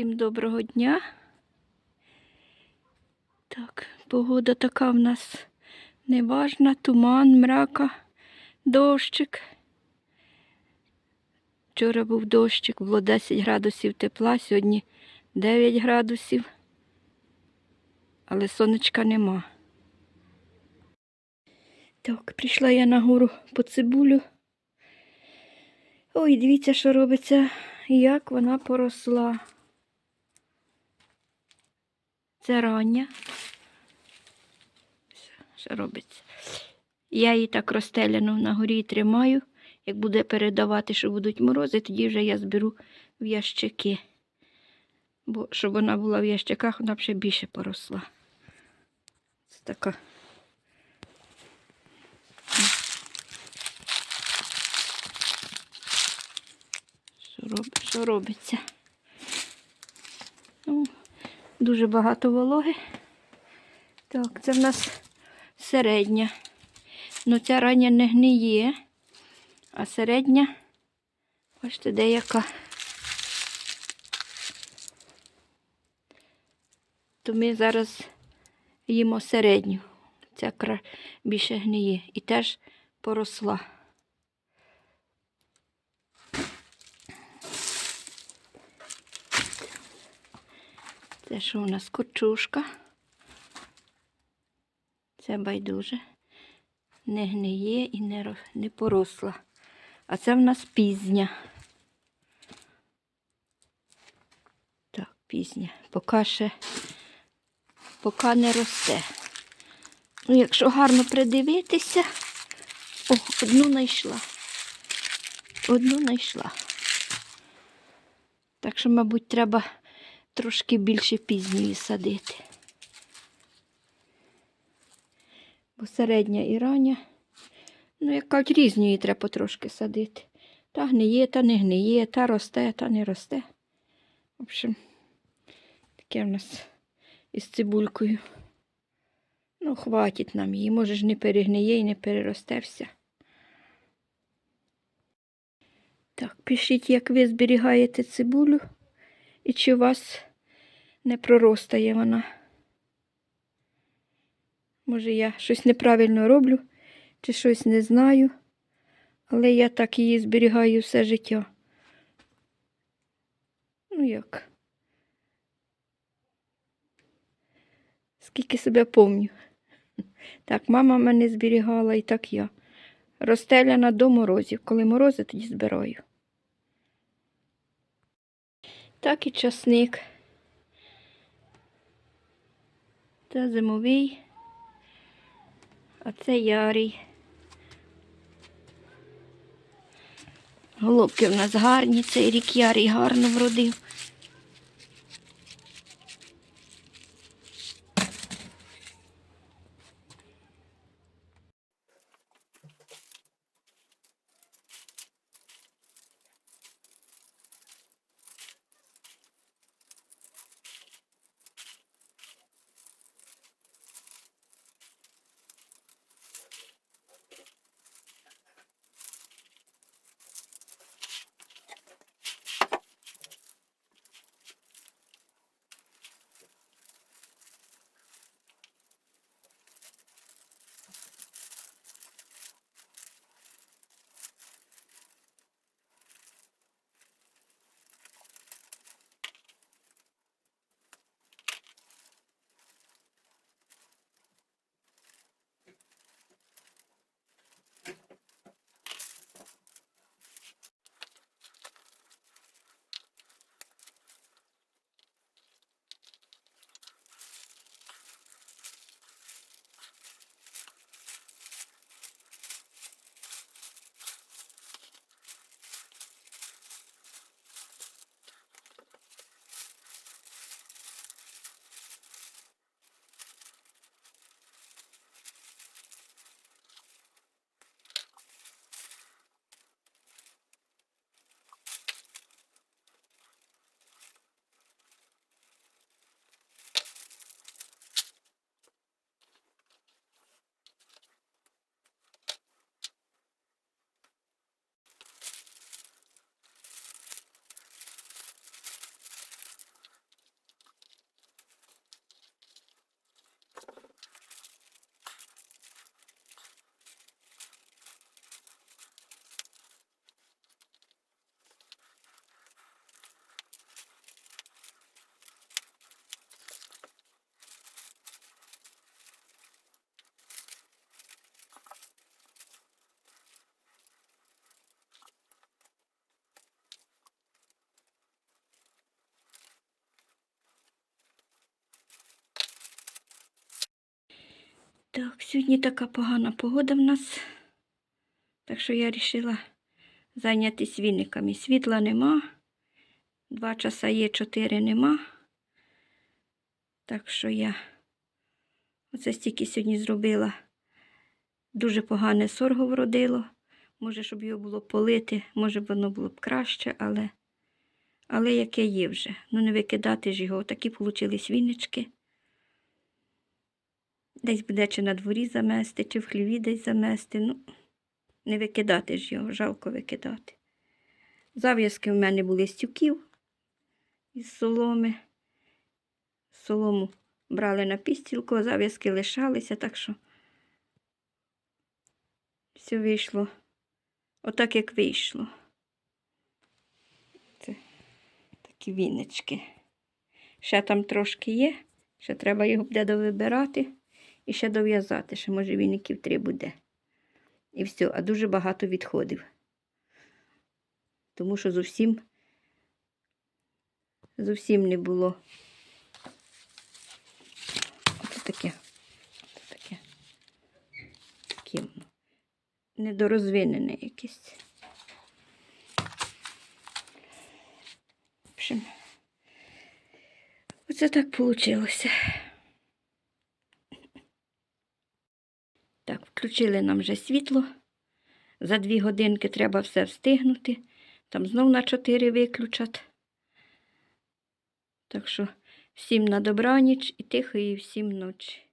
Всім доброго дня. Так, погода така в нас неважна, туман, мрака, дощик. Вчора був дощик, було 10 градусів тепла, сьогодні 9 градусів, але сонечка нема. Так, прийшла я на гору по цибулю. Ой, дивіться, що робиться, як вона поросла. Це рання. Що робиться? Я її так розстеляну на горі і тримаю. Як буде передавати, що будуть морози, тоді вже я зберу в ящики. Бо щоб вона була в ящиках, вона б ще більше поросла. Це така. Що, робиться? Ну, дуже багато вологи. Так, це в нас середня. Ну, ця рання не гниє, а середня, бачите, деяка. То ми зараз їмо середню. Ця більше гниє. І теж поросла. Це що у нас кочушка? Це байдуже. Не гниє і не, не поросла. А це в нас пізня. Так, пізня. Поки ще поки не росте. Ну, якщо гарно придивитися, о, одну знайшла. Одну знайшла. Так що, мабуть, треба трошки більше пізньої садити. Бо середня і рання. Ну, як кажуть, різньої треба потрошки садити. Та гниє, та не гниє, та росте, та не росте. В общем, таке в нас із цибулькою. Ну, хватить нам її. Може ж не перегниє і не переросте все. Так, пишіть, як ви зберігаєте цибулю і чи у вас не проростає вона. Може, я щось неправильно роблю, чи щось не знаю, але я так її зберігаю все життя. Ну як? Скільки себе помню. Так, мама мене зберігала і так я. Розстеляна до морозів. Коли морози, тоді збираю. Так і часник. Це зимовий, а це ярий. Голубки в нас гарні, цей рік ярий гарно вродив. Так, сьогодні така погана погода в нас. Так що я вирішила зайнятися віниками. Світла нема. Два часа є, чотири нема. Так що я оце стільки сьогодні зробила. Дуже погане сорго вродило. Може, щоб його було полити, може воно було б краще, але, але яке є вже. Ну, не викидати ж його. Такі получились віннички. Десь буде чи на дворі замести, чи в хліві десь замести. Ну, не викидати ж його, жалко викидати. Зав'язки в мене були з тюків із соломи. Солому брали на пістілку, а зав'язки лишалися, так що все вийшло отак, як вийшло. Це такі віночки. Ще там трошки є, ще треба його буде довибирати і ще дов'язати, ще може віників три буде. І все, а дуже багато відходів. Тому що зовсім, зовсім не було. Оце таке. Оце таке. Таке. Недорозвинене якесь. В общем, оце так вийшло. Так, включили нам вже світло. За дві годинки треба все встигнути. Там знов на чотири виключать. Так що всім на добраніч і тихої всім ночі.